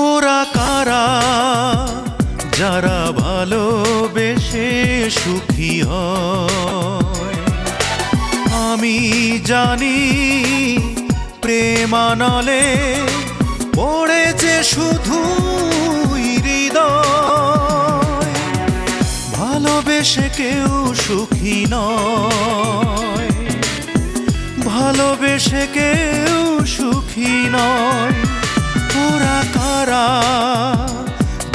ওরা কারা যারা ভালোবেসে সুখী আমি জানি প্রেমানলে পড়েছে শুধু ভালোবেসে কেউ সুখী নয়। ভালোবেসে কেউ সুখী নয়। ওরা কারা?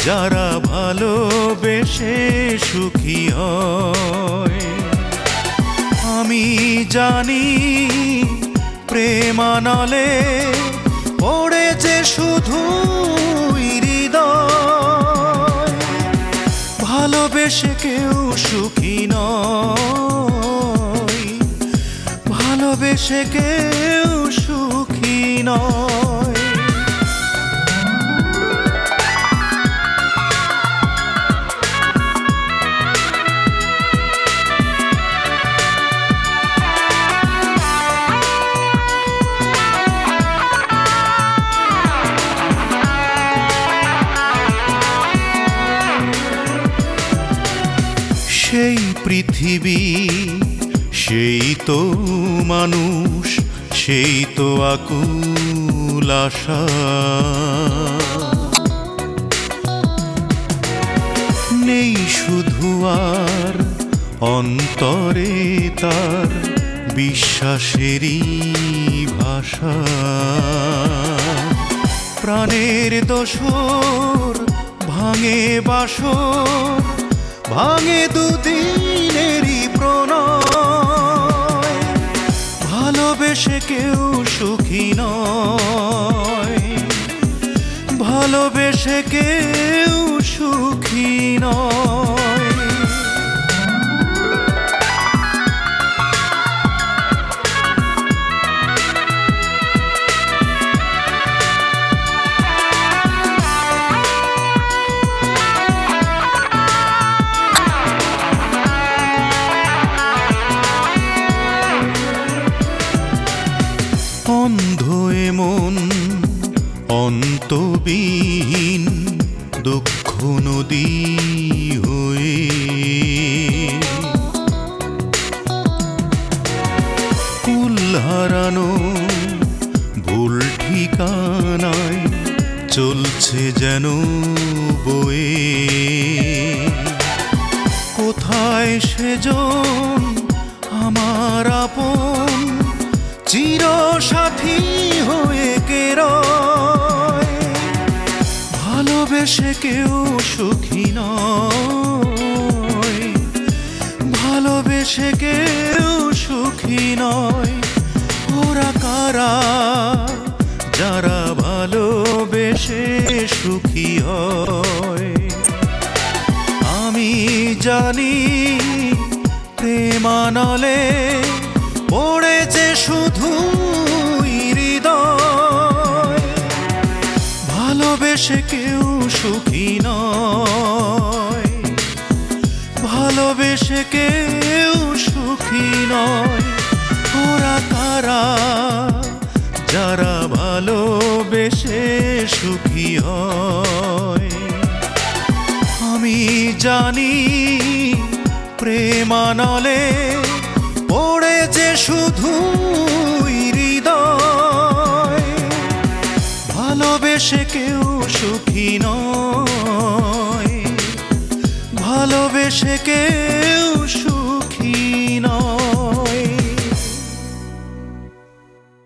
যারা ভালোবেসে সুখী হয় আমি জানি প্রেমানলে পড়েছে শুধু হৃদয়। ভালোবেসে কেউ সুখী নয়। ভালোবেসে কেউ সুখী নয়। পৃথিবী, সেই তো মানুষ, সেই তো আকুল আশা। নেই শুধু আর অন্তরে তার বিশ্বাসেরই ভাষা। প্রাণের দোসর ভাঙে বাসর ভাঙে দুদিনেরই প্রণয়। ভালোবেসে কেউ সুখী নয়। ভালোবেসে কেউ সুখী নয়। অন্তবিহীন দুঃখ নদী হয়ে। কুল হারানো ভুল ঠিকানায় চলছে যেন বয়ে। কোথায় সেজন আমার আপন চির ভালোবেসে কেউ সুখী নয়। ভালোবেসে কেউ সুখী নয়। ওরা কারা? যারা ভালোবেসে সুখী হয়। আমি জানি প্রেমানলে পড়েছে শুধু হৃদয়। ভালোবেসে কেউ সুখী নয়। ভালোবেসে কেউ সুখী নয়। ওরা কারা? যারা ভালোবেসে সুখী হয়। আমি জানি প্রেমানলে পড়েছে শুধু হৃদয়। ভালোবেসে কেউ সুখী নয়। ভালোবেসে কেউ